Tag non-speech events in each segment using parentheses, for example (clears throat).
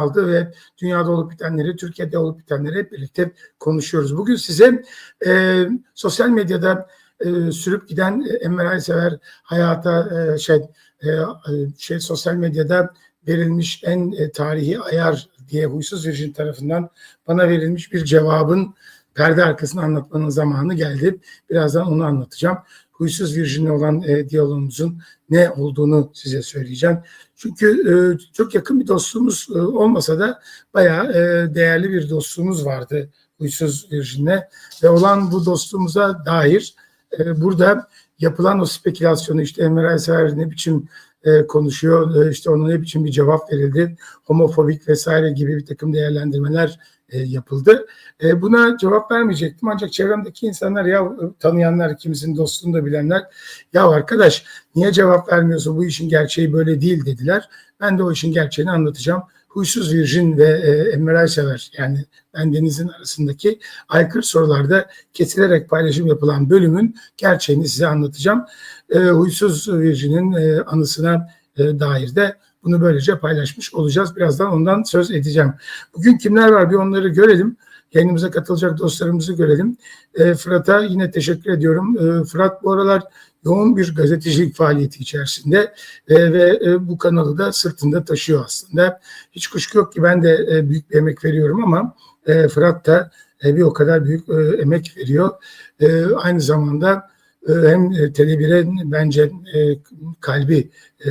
aldı ve dünyada olup bitenleri, Türkiye'de olup bitenleri hep birlikte konuşuyoruz. Bugün size e, sosyal medyada e, sürüp giden e, Enver Aysever hayata e, şey e, şey sosyal medyada verilmiş en e, tarihi ayar diye Huysuz Virgin tarafından bana verilmiş bir cevabın perde arkasını anlatmanın zamanı geldi. Birazdan onu anlatacağım. Huysuz Virgin'le olan e, diyalogumuzun ne olduğunu size söyleyeceğim. Çünkü e, çok yakın bir dostluğumuz e, olmasa da bayağı e, değerli bir dostluğumuz vardı Huysuz Virgin'le ve olan bu dostluğumuza dair e, burada yapılan o spekülasyonu işte Enver Aysever ne biçim e, konuşuyor, e, işte ona ne biçim bir cevap verildi, homofobik vesaire gibi bir takım değerlendirmeler e, yapıldı. E, buna cevap vermeyecektim ancak çevremdeki insanlar ya tanıyanlar, kimizin dostluğunu da bilenler ya arkadaş niye cevap vermiyorsun bu işin gerçeği böyle değil dediler. Ben de o işin gerçeğini anlatacağım. Huysuz Virjin ve e, Enver Aysever yani ben Deniz'in arasındaki aykırı sorularda kesilerek paylaşım yapılan bölümün gerçeğini size anlatacağım. E, Huysuz Virjin'in e, anısına e, dair de bunu böylece paylaşmış olacağız. Birazdan ondan söz edeceğim. Bugün kimler var bir onları görelim. Yayınımıza katılacak dostlarımızı görelim. E, Fırat'a yine teşekkür ediyorum. E, Fırat bu aralar yoğun bir gazetecilik faaliyeti içerisinde e, ve e, bu kanalı da sırtında taşıyor aslında. Hiç kuşku yok ki ben de e, büyük bir emek veriyorum ama e, Fırat da e, bir o kadar büyük e, emek veriyor. E, aynı zamanda e, hem e, Tele1'e bence e, kalbi e,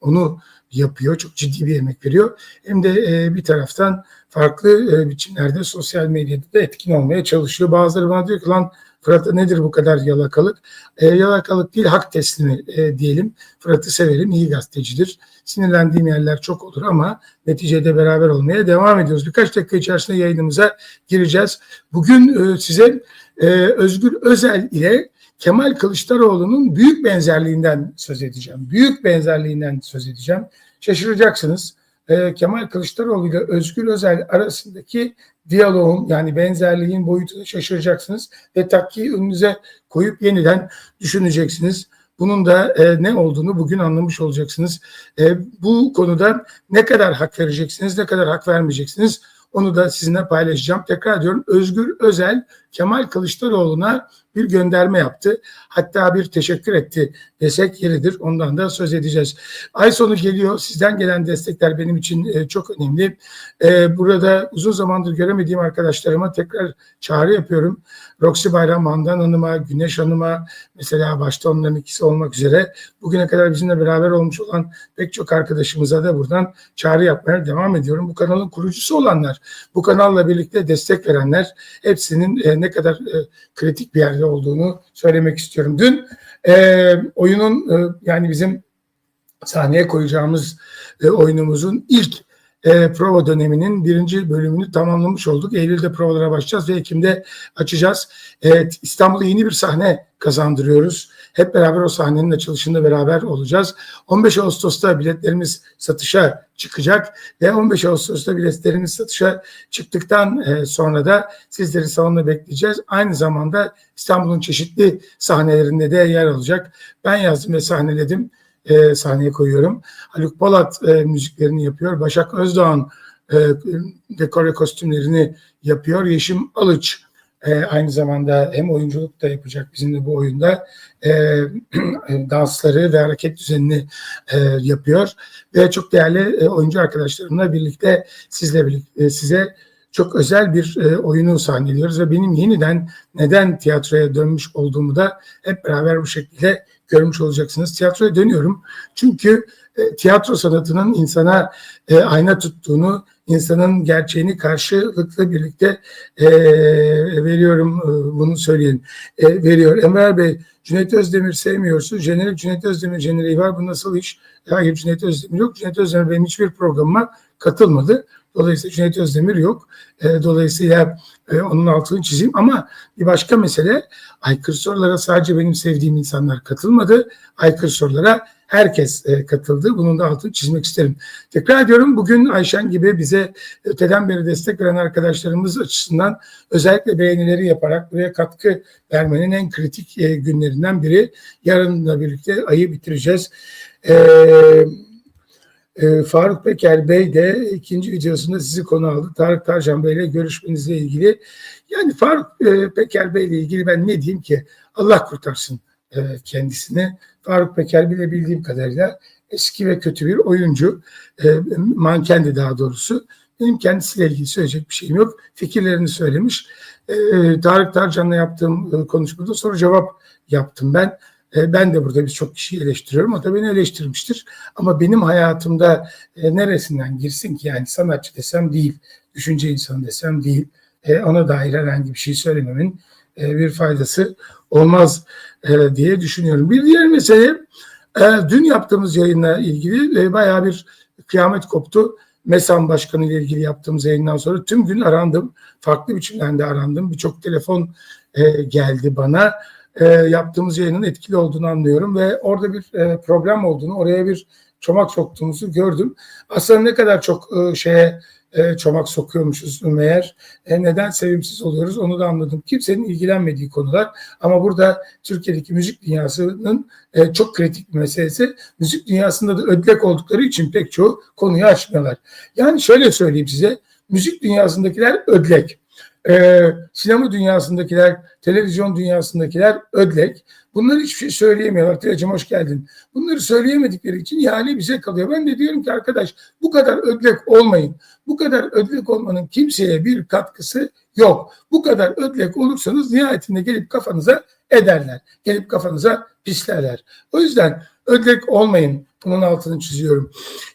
onu yapıyor. Çok ciddi bir emek veriyor. Hem de e, bir taraftan farklı e, biçimlerde sosyal medyada da etkin olmaya çalışıyor. Bazıları bana diyor ki lan Fırat nedir bu kadar yalakalık? E, yalakalık değil hak teslimi e, diyelim. Fırat'ı severim iyi gazetecidir. Sinirlendiğim yerler çok olur ama neticede beraber olmaya devam ediyoruz. Birkaç dakika içerisinde yayınımıza gireceğiz. Bugün e, size e, Özgür Özel ile Kemal Kılıçdaroğlu'nun büyük benzerliğinden söz edeceğim. Büyük benzerliğinden söz edeceğim. Şaşıracaksınız. Ee, Kemal Kılıçdaroğlu ile Özgür Özel arasındaki diyaloğun yani benzerliğin boyutunu şaşıracaksınız ve takkiyi önünüze koyup yeniden düşüneceksiniz. Bunun da e, ne olduğunu bugün anlamış olacaksınız. E, bu konuda ne kadar hak vereceksiniz, ne kadar hak vermeyeceksiniz onu da sizinle paylaşacağım. Tekrar diyorum Özgür Özel Kemal Kılıçdaroğlu'na bir gönderme yaptı. Hatta bir teşekkür etti desek yeridir. Ondan da söz edeceğiz. Ay sonu geliyor. Sizden gelen destekler benim için e, çok önemli. E, burada uzun zamandır göremediğim arkadaşlarıma tekrar çağrı yapıyorum. Roxy Bayram Handan Hanım'a, Güneş Hanım'a mesela başta onların ikisi olmak üzere bugüne kadar bizimle beraber olmuş olan pek çok arkadaşımıza da buradan çağrı yapmaya devam ediyorum. Bu kanalın kurucusu olanlar, bu kanalla birlikte destek verenler hepsinin e, ne kadar kritik bir yerde olduğunu söylemek istiyorum. Dün e, oyunun e, yani bizim sahneye koyacağımız e, oyunumuzun ilk e, prova döneminin birinci bölümünü tamamlamış olduk. Eylül'de provalara başlayacağız ve Ekim'de açacağız. Evet, İstanbul'a yeni bir sahne kazandırıyoruz. Hep beraber o sahnenin açılışında beraber olacağız. 15 Ağustos'ta biletlerimiz satışa çıkacak ve 15 Ağustos'ta biletlerimiz satışa çıktıktan e, sonra da sizleri salonda bekleyeceğiz. Aynı zamanda İstanbul'un çeşitli sahnelerinde de yer alacak. Ben yazdım ve sahneledim e, sahneye koyuyorum. Haluk Polat e, müziklerini yapıyor. Başak Özdoğan e, dekore kostümlerini yapıyor. Yeşim Alıç e, aynı zamanda hem oyunculuk da yapacak bizimle bu oyunda. (clears throat) E, dansları ve hareket düzenini e, yapıyor. Ve çok değerli e, oyuncu arkadaşlarımla birlikte sizle birlikte e, size çok özel bir e, oyunu sahneliyoruz. Ve benim yeniden neden tiyatroya dönmüş olduğumu da hep beraber bu şekilde görmüş olacaksınız. Tiyatroya dönüyorum. Çünkü e, tiyatro sanatının insana e, ayna tuttuğunu, insanın gerçeğini karşılıklı birlikte e, veriyorum e, bunu söyleyelim. E, veriyor. Enver Bey, Cüneyt Özdemir sevmiyorsun. Jenerik Cüneyt Özdemir jeneriği var. Bu nasıl iş? Hayır Cüneyt Özdemir yok. Cüneyt Özdemir benim hiçbir programıma katılmadı. Dolayısıyla Cüneyt Özdemir yok. E, dolayısıyla e, onun altını çizeyim. Ama bir başka mesele aykırı sorulara sadece benim sevdiğim insanlar katılmadı. Aykırı sorulara herkes e, katıldı. Bunun da altını çizmek isterim. Tekrar ediyorum bugün Ayşen gibi bize öteden beri destek veren arkadaşlarımız açısından özellikle beğenileri yaparak buraya katkı vermenin en kritik e, günlerinden biri. Yarınla birlikte ayı bitireceğiz. Eee E, Faruk Peker Bey de ikinci videosunda sizi konu aldı. Tarık Tarcan Bey ile görüşmenizle ilgili. Yani Faruk e, Peker Bey ile ilgili ben ne diyeyim ki? Allah kurtarsın e, kendisini. Faruk Peker bile bildiğim kadarıyla eski ve kötü bir oyuncu. E, mankendi daha doğrusu. Benim kendisiyle ilgili söyleyecek bir şeyim yok. Fikirlerini söylemiş. E, Tarık Tarcan'la yaptığım konuşmada soru cevap yaptım ben. E, ben de burada birçok kişiyi eleştiriyorum. O da beni eleştirmiştir. Ama benim hayatımda e, neresinden girsin ki yani sanatçı desem değil, düşünce insanı desem değil. E, ona dair herhangi bir şey söylememin bir faydası olmaz diye düşünüyorum. Bir diğer mesele dün yaptığımız yayınla ilgili e, bayağı bir kıyamet koptu. MESAM Başkanı ile ilgili yaptığımız yayından sonra tüm gün arandım. Farklı biçimlerde arandım. Birçok telefon geldi bana. E, yaptığımız yayının etkili olduğunu anlıyorum ve orada bir e, problem olduğunu, oraya bir çomak soktuğumuzu gördüm. Aslında ne kadar çok e, şeye e, çomak sokuyormuşuz meğer. E, neden sevimsiz oluyoruz onu da anladım. Kimsenin ilgilenmediği konular ama burada Türkiye'deki müzik dünyasının e, çok kritik bir meselesi. Müzik dünyasında da ödlek oldukları için pek çoğu konuyu açmıyorlar. Yani şöyle söyleyeyim size, müzik dünyasındakiler ödlek. Ee, sinema dünyasındakiler, televizyon dünyasındakiler ödlek. Bunlar hiçbir şey söyleyemiyorlar. Tülacığım hoş geldin. Bunları söyleyemedikleri için ihale bize kalıyor. Ben de diyorum ki arkadaş bu kadar ödlek olmayın. Bu kadar ödlek olmanın kimseye bir katkısı yok. Bu kadar ödlek olursanız nihayetinde gelip kafanıza ederler. Gelip kafanıza pislerler. O yüzden ödlek olmayın. Bunun altını çiziyorum.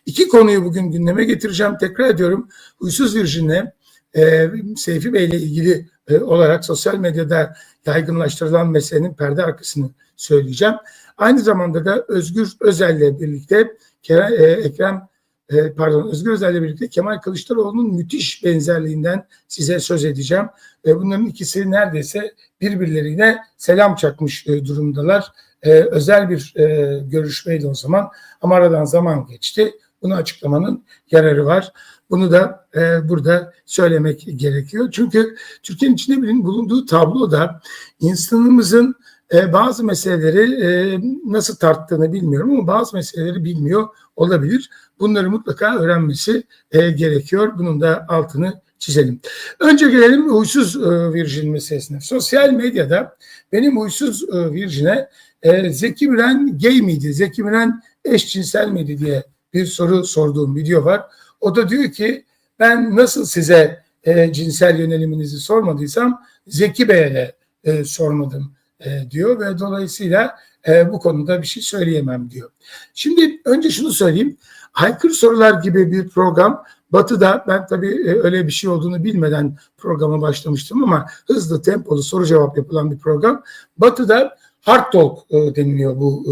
İki konuyu bugün gündeme getireceğim. Tekrar ediyorum. Huysuz Virjin'le e, Seyfi Bey ile ilgili e, olarak sosyal medyada yaygınlaştırılan meselenin perde arkasını söyleyeceğim. Aynı zamanda da Özgür Özel ile birlikte Kerem, e, Ekrem e, pardon Özgür Özel ile birlikte Kemal Kılıçdaroğlu'nun müthiş benzerliğinden size söz edeceğim. E, bunların ikisi neredeyse birbirlerine selam çakmış e, durumdalar. E, özel bir e, görüşmeydi o zaman ama aradan zaman geçti. Bunu açıklamanın yararı var. Bunu da e, burada söylemek gerekiyor. Çünkü Türkiye'nin içinde bilin bulunduğu tabloda insanımızın e, bazı meseleleri e, nasıl tarttığını bilmiyorum ama bazı meseleleri bilmiyor olabilir. Bunları mutlaka öğrenmesi e, gerekiyor. Bunun da altını çizelim. Önce gelelim huysuz e, virjin meselesine. Sosyal medyada benim huysuz e, virjine e, Zeki Müren gay miydi, Zeki Müren eşcinsel miydi diye bir soru sorduğum video var. O da diyor ki ben nasıl size e, cinsel yöneliminizi sormadıysam Zeki Bey'e de e, sormadım e, diyor ve dolayısıyla e, bu konuda bir şey söyleyemem diyor. Şimdi önce şunu söyleyeyim. Haykır Sorular gibi bir program Batı'da ben tabii e, öyle bir şey olduğunu bilmeden programa başlamıştım ama hızlı tempolu soru cevap yapılan bir program. Batı'da hard talk e, deniliyor bu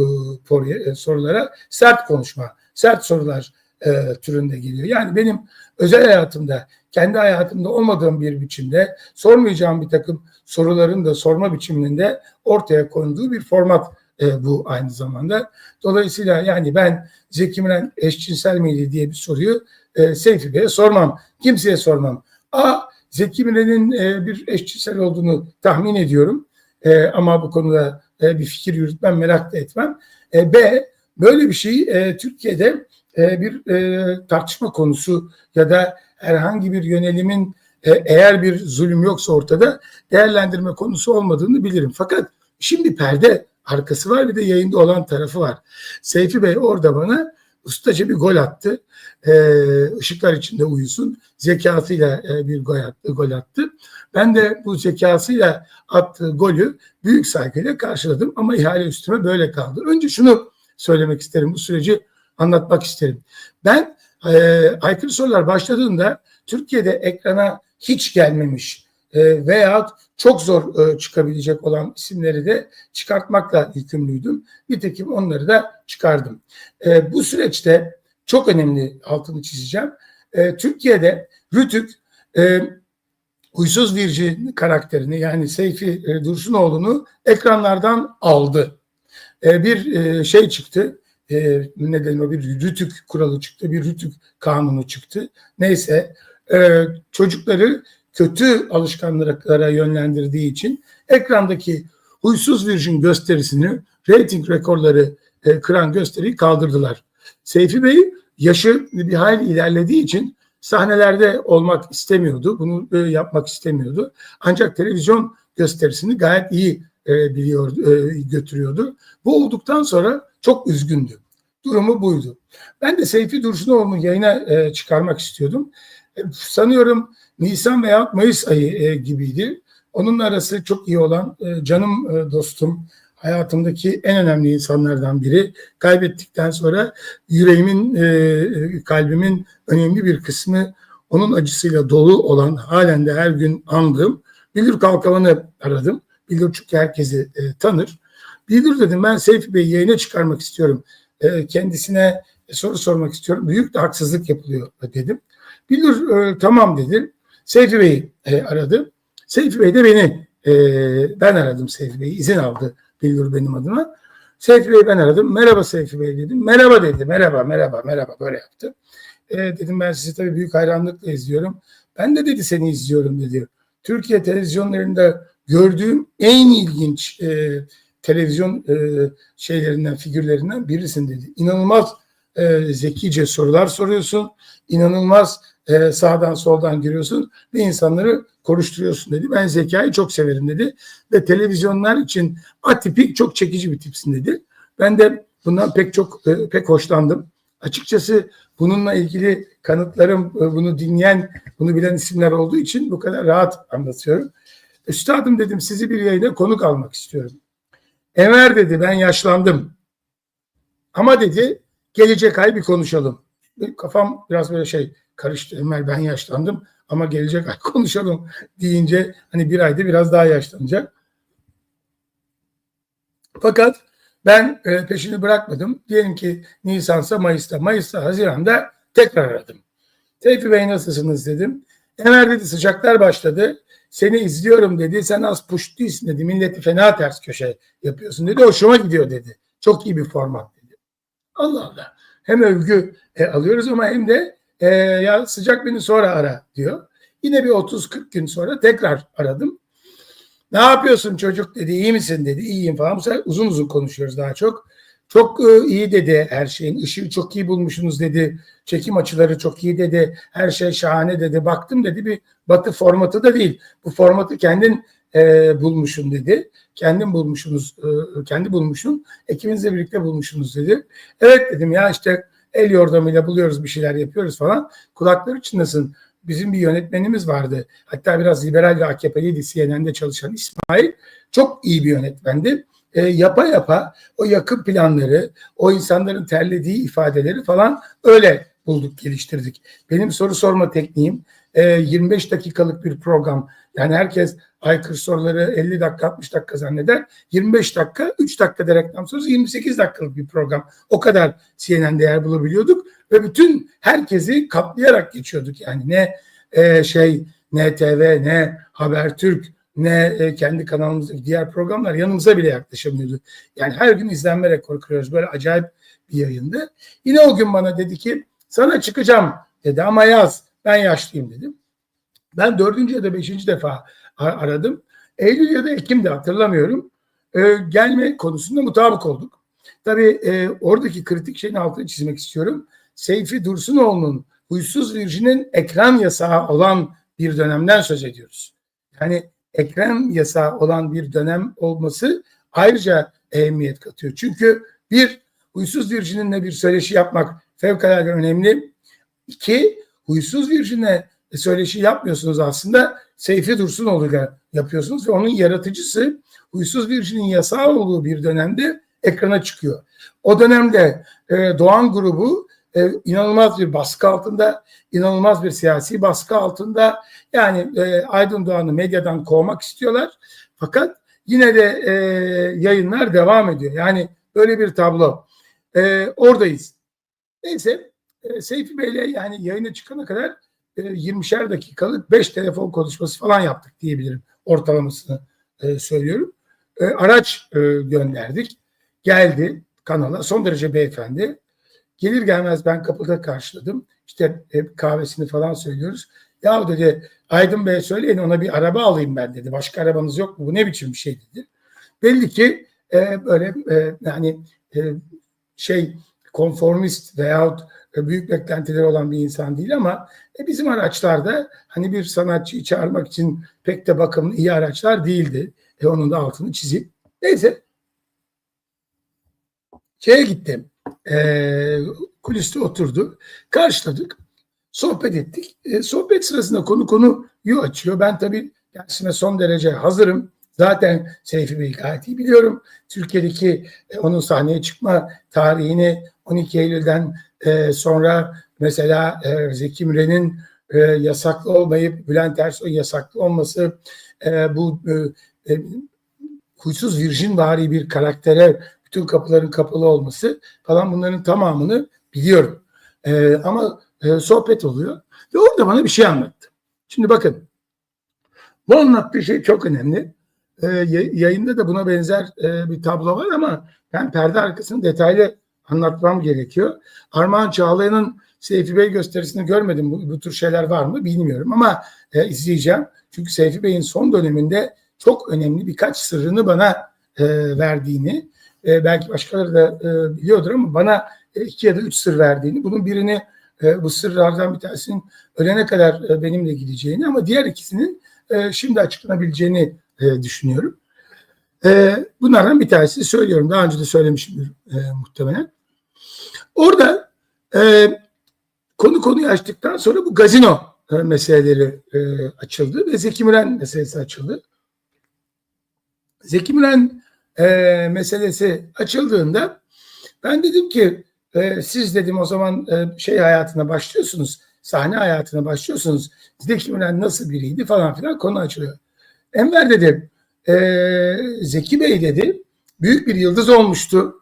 e, sorulara. Sert konuşma, sert sorular e, türünde geliyor. Yani benim özel hayatımda, kendi hayatımda olmadığım bir biçimde sormayacağım bir takım soruların da sorma biçiminde ortaya konduğu bir format e, bu aynı zamanda. Dolayısıyla yani ben Zeki Müren eşcinsel miydi diye bir soruyu e, Seyfi Bey'e sormam. Kimseye sormam. A. Zeki Müren'in e, bir eşcinsel olduğunu tahmin ediyorum. E, ama bu konuda e, bir fikir yürütmem, merak da etmem. E, B. Böyle bir şey e, Türkiye'de e, bir e, tartışma konusu ya da herhangi bir yönelimin e, eğer bir zulüm yoksa ortada değerlendirme konusu olmadığını bilirim. Fakat şimdi perde arkası var bir de yayında olan tarafı var. Seyfi Bey orada bana ustaca bir gol attı. E, ışıklar içinde uyusun. Zekasıyla e, bir gol attı, gol attı. Ben de bu zekasıyla attığı golü büyük saygıyla karşıladım ama ihale üstüme böyle kaldı. Önce şunu söylemek isterim bu süreci anlatmak isterim. Ben e, aykırı sorular başladığında Türkiye'de ekrana hiç gelmemiş e, veya çok zor e, çıkabilecek olan isimleri de çıkartmakla yükümlüydüm. Nitekim onları da çıkardım. E, bu süreçte çok önemli altını çizeceğim. E, Türkiye'de Rütük e, huysuz virci karakterini yani Seyfi e, Dursunoğlu'nu ekranlardan aldı. E, bir e, şey çıktı e, ne denir o bir rütük kuralı çıktı, bir rütük kanunu çıktı. Neyse e, çocukları kötü alışkanlıklara yönlendirdiği için ekrandaki huysuz virjin gösterisini, rating rekorları e, kıran gösteriyi kaldırdılar. Seyfi Bey yaşı bir hayli ilerlediği için sahnelerde olmak istemiyordu. Bunu e, yapmak istemiyordu. Ancak televizyon gösterisini gayet iyi e, biliyordu, e, götürüyordu. Bu olduktan sonra çok üzgündü. Durumu buydu. Ben de Seyfi Dursunoğlu'nu yayına e, çıkarmak istiyordum. E, sanıyorum Nisan veya Mayıs ayı e, gibiydi. Onun arası çok iyi olan e, canım e, dostum, hayatımdaki en önemli insanlardan biri. Kaybettikten sonra yüreğimin, e, kalbimin önemli bir kısmı onun acısıyla dolu olan, halen de her gün andığım Bildir Kalkavan'ı aradım. Bildir çünkü herkesi e, tanır. Bildir dedim ben Seyfi Bey'i yayına çıkarmak istiyorum. E, kendisine soru sormak istiyorum. Büyük de haksızlık yapılıyor dedim. Bildir e, tamam dedi. Seyfi Bey'i e, aradı. Seyfi Bey de beni, e, ben aradım Seyfi Bey'i, izin aldı Bildir benim adıma. Seyfi Bey'i ben aradım. Merhaba Seyfi Bey dedim. Merhaba dedi. Merhaba, merhaba, merhaba böyle yaptı. E, dedim ben sizi tabii büyük hayranlıkla izliyorum. Ben de dedi seni izliyorum dedi. Türkiye televizyonlarında gördüğüm en ilginç e, televizyon e, şeylerinden, figürlerinden birisin dedi. İnanılmaz e, zekice sorular soruyorsun. İnanılmaz e, sağdan soldan giriyorsun ve insanları konuşturuyorsun dedi. Ben zekayı çok severim dedi. Ve televizyonlar için atipik çok çekici bir tipsin dedi. Ben de bundan pek çok e, pek hoşlandım. Açıkçası bununla ilgili kanıtlarım e, bunu dinleyen, bunu bilen isimler olduğu için bu kadar rahat anlatıyorum. Üstadım dedim sizi bir yayına konuk almak istiyorum. Emer dedi ben yaşlandım. Ama dedi gelecek ay bir konuşalım. Kafam biraz böyle şey karıştı. Ömer ben yaşlandım ama gelecek ay (laughs) konuşalım deyince hani bir ayda biraz daha yaşlanacak. Fakat ben e, peşini bırakmadım. Diyelim ki Nisan'sa Mayıs'ta, Mayıs'ta, Haziran'da tekrar aradım. Tevfi Bey nasılsınız dedim. Ömer dedi sıcaklar başladı. Seni izliyorum dedi. Sen az puş değilsin dedi. Milleti fena ters köşe yapıyorsun dedi. Hoşuma gidiyor dedi. Çok iyi bir format dedi. Allah Allah. Hem övgü e, alıyoruz ama hem de e, ya sıcak beni sonra ara diyor. Yine bir 30-40 gün sonra tekrar aradım. Ne yapıyorsun çocuk dedi, iyi misin dedi, iyiyim falan. Bu sefer uzun uzun konuşuyoruz daha çok. Çok e, iyi dedi her şeyin, ışığı çok iyi bulmuşsunuz dedi, çekim açıları çok iyi dedi, her şey şahane dedi. Baktım dedi bir batı formatı da değil, bu formatı kendin e, bulmuşsun dedi. Kendin bulmuşsunuz, e, kendi bulmuşsun, ekibinizle birlikte bulmuşsunuz dedi. Evet dedim ya işte el yordamıyla buluyoruz bir şeyler yapıyoruz falan. Kulakları çınlasın bizim bir yönetmenimiz vardı. Hatta biraz liberal ve AKP'liydi CNN'de çalışan İsmail. Çok iyi bir yönetmendi. E, yapa yapa o yakın planları, o insanların terlediği ifadeleri falan öyle bulduk, geliştirdik. Benim soru sorma tekniğim e, 25 dakikalık bir program. Yani herkes aykırı soruları 50 dakika 60 dakika zanneder. 25 dakika 3 dakikada reklam sorusu 28 dakikalık bir program. O kadar CNN'de yer bulabiliyorduk ve bütün herkesi katlayarak geçiyorduk. Yani ne e, şey ne TV ne Habertürk ne e, kendi kanalımızdaki diğer programlar yanımıza bile yaklaşamıyordu. Yani her gün izlenme rekoru kırıyoruz. Böyle acayip bir yayındı. Yine o gün bana dedi ki sana çıkacağım dedi ama yaz ben yaşlıyım dedim. Ben dördüncü ya da beşinci defa aradım. Eylül ya da Ekim'de hatırlamıyorum. Ee, gelme konusunda mutabık olduk. Tabii e, oradaki kritik şeyin altını çizmek istiyorum. Seyfi Dursunoğlu'nun Huysuz Virjin'in ekran yasağı olan bir dönemden söz ediyoruz. Yani ekran yasağı olan bir dönem olması ayrıca ehemmiyet katıyor. Çünkü bir, Huysuz Virjin'inle bir söyleşi yapmak fevkalade önemli. İki, Huysuz Virjin'e söyleşi yapmıyorsunuz aslında. Seyfi Dursunoğlu'yla yapıyorsunuz ve onun yaratıcısı Huysuz Virjin'in yasağı olduğu bir dönemde ekrana çıkıyor. O dönemde e, Doğan grubu e, inanılmaz bir baskı altında, inanılmaz bir siyasi baskı altında. Yani e, Aydın Doğan'ı medyadan kovmak istiyorlar. Fakat yine de e, yayınlar devam ediyor. Yani böyle bir tablo. E, oradayız. Neyse e, Seyfi Bey'le yani yayına çıkana kadar e, 20'şer dakikalık 5 telefon konuşması falan yaptık diyebilirim. Ortalamasını e, söylüyorum. E, araç e, gönderdik. Geldi kanala son derece beyefendi. Gelir gelmez ben kapıda karşıladım. İşte hep kahvesini falan söylüyoruz. Ya dedi Aydın Bey söyleyin ona bir araba alayım ben dedi. Başka arabanız yok mu? Bu ne biçim bir şey dedi. Belli ki e, böyle e, yani e, şey konformist veyahut büyük beklentileri olan bir insan değil ama e, bizim araçlarda hani bir sanatçıyı çağırmak için pek de bakımlı iyi araçlar değildi. E, onun da altını çizeyim. Neyse. Şeye gittim. E, kuliste oturdu. Karşıladık. Sohbet ettik. E, sohbet sırasında konu konuyu açıyor. Ben tabii dersime son derece hazırım. Zaten Seyfi Bey'i gayet iyi biliyorum. Türkiye'deki e, onun sahneye çıkma tarihini 12 Eylül'den e, sonra mesela e, Zeki Müren'in e, yasaklı olmayıp Bülent Ersoy'un yasaklı olması e, bu e, e, huysuz virjin vari bir karaktere bütün kapıların kapalı olması falan bunların tamamını biliyorum. E, ama e, sohbet oluyor ve orada bana bir şey anlattı. Şimdi bakın bu anlattığı şey çok önemli. E, yayında da buna benzer e, bir tablo var ama ben perde arkasını detaylı anlatmam gerekiyor. Armağan Çağlayan'ın Seyfi Bey gösterisini görmedim. Bu, bu tür şeyler var mı bilmiyorum ama e, izleyeceğim. Çünkü Seyfi Bey'in son döneminde çok önemli birkaç sırrını bana e, verdiğini, e, belki başkaları da e, biliyordur ama bana e, iki ya da üç sır verdiğini, bunun birini e, bu sırlardan bir tanesinin ölene kadar e, benimle gideceğini ama diğer ikisinin e, şimdi açıklanabileceğini e, düşünüyorum. E, bunlardan bir tanesi söylüyorum. Daha önce de söylemişimdir e, muhtemelen. Orada e, konu konuyu açtıktan sonra bu gazino e, meseleleri e, açıldı ve Zeki Müren meselesi açıldı. Zeki Müren e, meselesi açıldığında ben dedim ki e, siz dedim o zaman e, şey hayatına başlıyorsunuz, sahne hayatına başlıyorsunuz. Zeki Müren nasıl biriydi falan filan konu açılıyor. Enver dedi, e, Zeki Bey dedi, büyük bir yıldız olmuştu.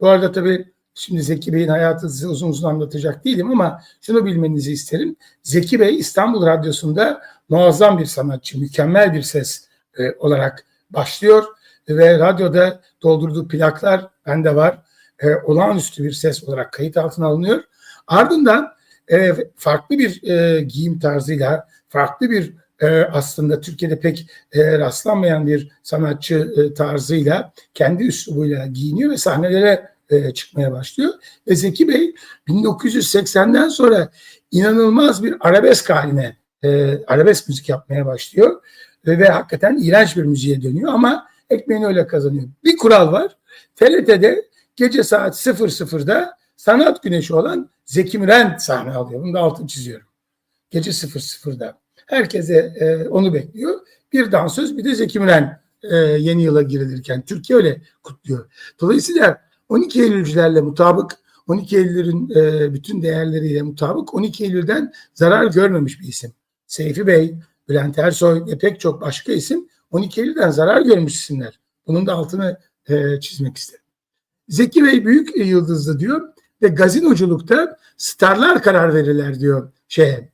Bu arada tabii şimdi Zeki Bey'in hayatı size uzun uzun anlatacak değilim ama şunu bilmenizi isterim. Zeki Bey İstanbul Radyosu'nda muazzam bir sanatçı, mükemmel bir ses e, olarak başlıyor ve radyoda doldurduğu plaklar bende var. E, olağanüstü bir ses olarak kayıt altına alınıyor. Ardından e, farklı bir e, giyim tarzıyla, farklı bir e, aslında Türkiye'de pek e, rastlanmayan bir sanatçı e, tarzıyla, kendi üslubuyla giyiniyor ve sahnelere e, çıkmaya başlıyor. Ve Zeki Bey 1980'den sonra inanılmaz bir arabesk haline, e, arabesk müzik yapmaya başlıyor. Ve, ve hakikaten iğrenç bir müziğe dönüyor ama ekmeğini öyle kazanıyor. Bir kural var. TRT'de gece saat 00'da sanat güneşi olan Zeki Müren sahne alıyor. Bunu da altını çiziyorum. Gece 00'da. Herkese e, onu bekliyor. Bir dansöz bir de Zeki Müren e, yeni yıla girilirken. Türkiye öyle kutluyor. Dolayısıyla 12 Eylülcülerle mutabık 12 Eylül'ün e, bütün değerleriyle mutabık 12 Eylül'den zarar görmemiş bir isim. Seyfi Bey, Bülent Ersoy ve pek çok başka isim 12 Eylül'den zarar görmüş. Bunun da altını e, çizmek isterim. Zeki Bey büyük yıldızlı diyor ve gazinoculukta starlar karar verirler diyor şeye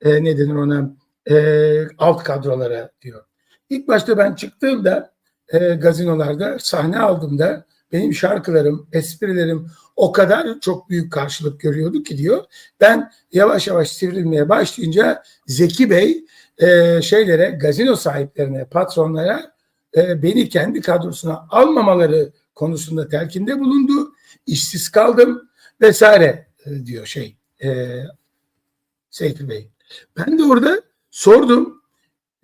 e, ne denir ona e, alt kadrolara diyor. İlk başta ben çıktığımda e, gazinolarda sahne aldığımda benim şarkılarım, esprilerim o kadar çok büyük karşılık görüyordu ki diyor. Ben yavaş yavaş sivrilmeye başlayınca Zeki Bey e, şeylere, gazino sahiplerine, patronlara e, beni kendi kadrosuna almamaları konusunda telkinde bulundu. İşsiz kaldım vesaire e, diyor şey e, Seyfi Bey. Ben de orada sordum.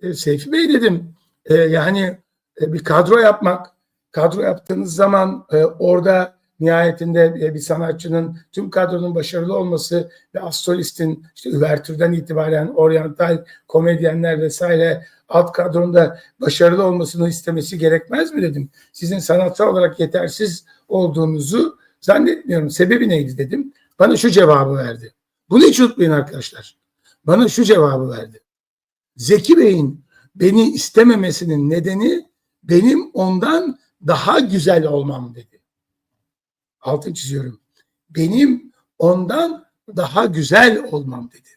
E, Seyfi Bey dedim e, yani e, bir kadro yapmak, kadro yaptığınız zaman e, orada nihayetinde e, bir sanatçının tüm kadronun başarılı olması ve astolistin işte üvertürden itibaren oryantal komedyenler vesaire alt kadronda başarılı olmasını istemesi gerekmez mi dedim. Sizin sanatsal olarak yetersiz olduğunuzu zannetmiyorum. Sebebi neydi dedim. Bana şu cevabı verdi. Bunu hiç unutmayın arkadaşlar. Bana şu cevabı verdi. Zeki Bey'in beni istememesinin nedeni benim ondan daha güzel olmam dedi. Altı çiziyorum. Benim ondan daha güzel olmam dedi.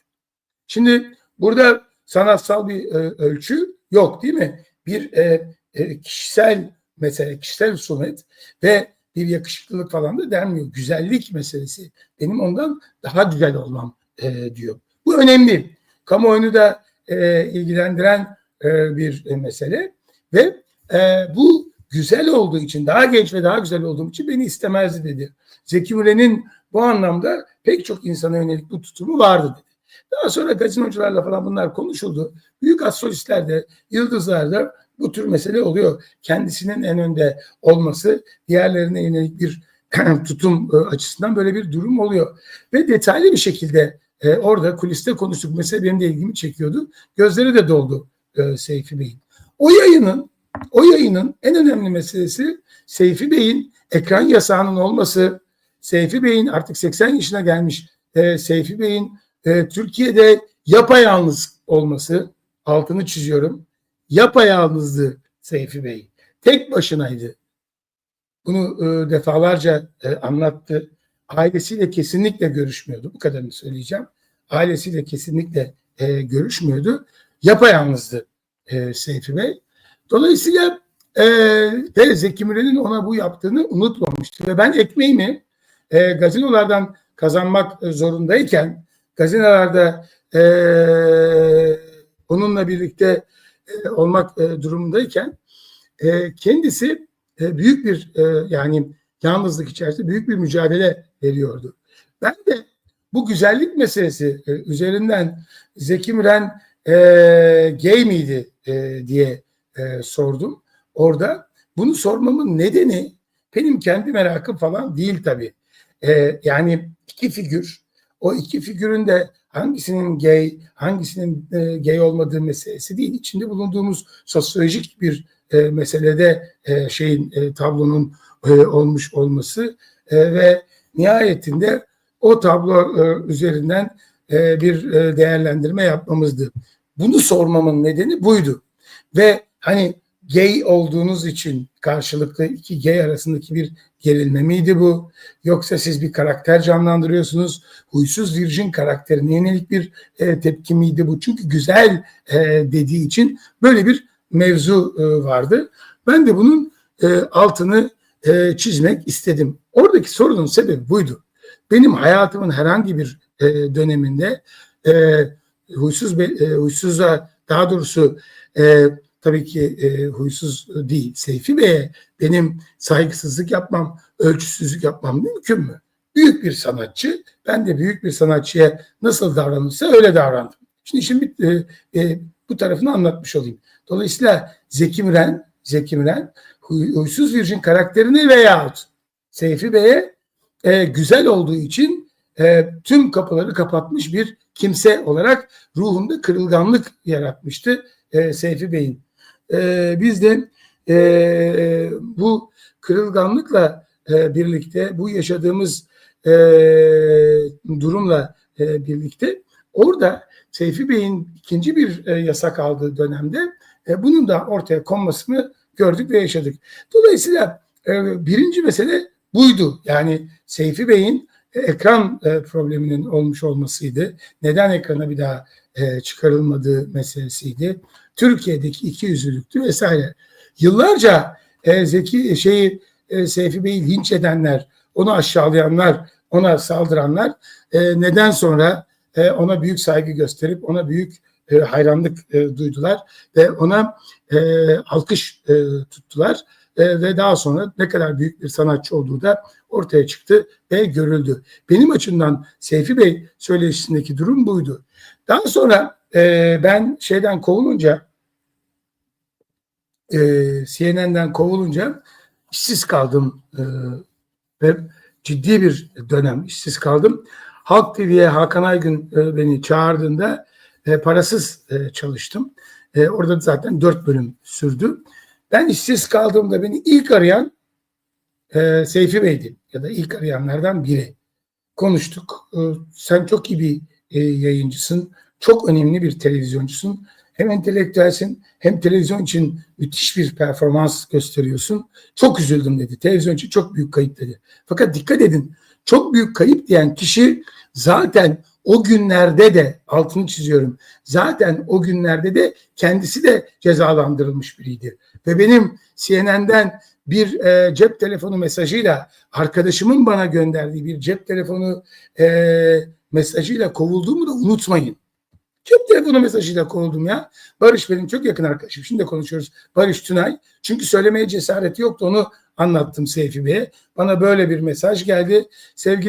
Şimdi burada sanatsal bir e, ölçü yok değil mi? Bir e, e, kişisel mesele, kişisel husumet ve bir yakışıklılık falan da denmiyor. Güzellik meselesi. Benim ondan daha güzel olmam e, diyor. Bu önemli. Kamuoyunu da e, ilgilendiren e, bir mesele ve e, bu güzel olduğu için, daha genç ve daha güzel olduğum için beni istemezdi dedi. Zeki Müren'in Bu anlamda pek çok insana yönelik bu tutumu vardı dedi. Daha sonra gazinocularla falan bunlar konuşuldu. Büyük astrolistler de, yıldızlar da bu tür mesele oluyor. Kendisinin en önde olması, diğerlerine yönelik bir (clears throat) tutum e, açısından böyle bir durum oluyor. Ve detaylı bir şekilde e, orada kuliste konuştuk. Mesela benim de ilgimi çekiyordu. Gözleri de doldu e, Seyfi Bey'in. O yayının o yayının en önemli meselesi Seyfi Bey'in ekran yasağının olması, Seyfi Bey'in artık 80 yaşına gelmiş e, Seyfi Bey'in e, Türkiye'de yapayalnız olması, altını çiziyorum. Yapayalnızdı Seyfi Bey. Tek başınaydı. Bunu e, defalarca e, anlattı. Ailesiyle kesinlikle görüşmüyordu. Bu kadarını söyleyeceğim. Ailesiyle kesinlikle e, görüşmüyordu. Yapayalnızdı e, Seyfi Bey. Dolayısıyla e, ve Zeki Müren'in ona bu yaptığını unutmamıştı. Ve ben ekmeğimi e, gazinolardan kazanmak zorundayken gazinolarda e, onunla birlikte e, olmak e, durumundayken e, kendisi e, büyük bir e, yani yalnızlık içerisinde büyük bir mücadele veriyordu. Ben de bu güzellik meselesi e, üzerinden Zeki Müren e, gay miydi e, diye e, sordum orada. Bunu sormamın nedeni benim kendi merakım falan değil tabii. E, yani iki figür, o iki figürün de hangisinin gay, hangisinin e, gay olmadığı meselesi değil. İçinde bulunduğumuz sosyolojik bir e, meselede e, şeyin e, tablonun e, olmuş olması e, ve nihayetinde o tablo e, üzerinden e, bir e, değerlendirme yapmamızdı. Bunu sormamın nedeni buydu. Ve hani gay olduğunuz için karşılıklı iki gay arasındaki bir gerilme miydi bu? Yoksa siz bir karakter canlandırıyorsunuz. Huysuz virgin karakterine yönelik bir e, tepki miydi bu? Çünkü güzel e, dediği için böyle bir mevzu e, vardı. Ben de bunun e, altını e, çizmek istedim. Oradaki sorunun sebebi buydu. Benim hayatımın herhangi bir e, döneminde e, huysuz e, huysuza daha doğrusu e, tabii ki e, huysuz değil Seyfi Bey'e benim saygısızlık yapmam, ölçüsüzlük yapmam mümkün mü? Büyük bir sanatçı, ben de büyük bir sanatçıya nasıl davranırsa öyle davrandım. Şimdi şimdi e, e, bu tarafını anlatmış olayım. Dolayısıyla Zeki Müren, Zeki Müren huysuz virgin karakterini veyahut Seyfi Bey'e e, güzel olduğu için e, tüm kapıları kapatmış bir kimse olarak ruhunda kırılganlık yaratmıştı e, Seyfi Bey'in. E, biz de e, bu kırılganlıkla e, birlikte bu yaşadığımız e, durumla e, birlikte orada Seyfi Bey'in ikinci bir e, yasak aldığı dönemde e, bunun da ortaya konmasını gördük ve yaşadık. Dolayısıyla e, birinci mesele buydu. Yani Seyfi Bey'in e, ekran e, probleminin olmuş olmasıydı. Neden ekrana bir daha e, çıkarılmadığı meselesiydi. Türkiye'deki iki yüzlülüktü vesaire. Yıllarca e, Zeki şeyi e, Seyfi Bey'i linç edenler, onu aşağılayanlar, ona saldıranlar e, neden sonra e, ona büyük saygı gösterip ona büyük e, hayranlık e, duydular ve ona e, alkış e, tuttular e, ve daha sonra ne kadar büyük bir sanatçı olduğu da ortaya çıktı ve görüldü. Benim açımdan Seyfi Bey söyleşisindeki durum buydu. Daha sonra e, ben şeyden kovulunca e, CNN'den kovulunca işsiz kaldım e, ve ciddi bir dönem işsiz kaldım. Halk TV'ye Hakan Aygün e, beni çağırdığında e, parasız e, çalıştım. E, orada zaten dört bölüm sürdü. Ben işsiz kaldığımda beni ilk arayan e, Seyfi Bey'di ya da ilk arayanlardan biri. Konuştuk. E, sen çok iyi bir e, yayıncısın. Çok önemli bir televizyoncusun. Hem entelektüelsin hem televizyon için müthiş bir performans gösteriyorsun. Çok üzüldüm dedi. Televizyon için çok büyük kayıp dedi. Fakat dikkat edin. Çok büyük kayıp diyen kişi zaten o günlerde de altını çiziyorum. Zaten o günlerde de kendisi de cezalandırılmış biriydi. Ve benim CNN'den bir e, cep telefonu mesajıyla arkadaşımın bana gönderdiği bir cep telefonu e, mesajıyla kovulduğumu da unutmayın. Cep telefonu mesajıyla kovuldum ya. Barış benim çok yakın arkadaşım. Şimdi de konuşuyoruz. Barış Tünay. Çünkü söylemeye cesareti yoktu. Onu anlattım Seyfi Bey'e. Bana böyle bir mesaj geldi. Sevgili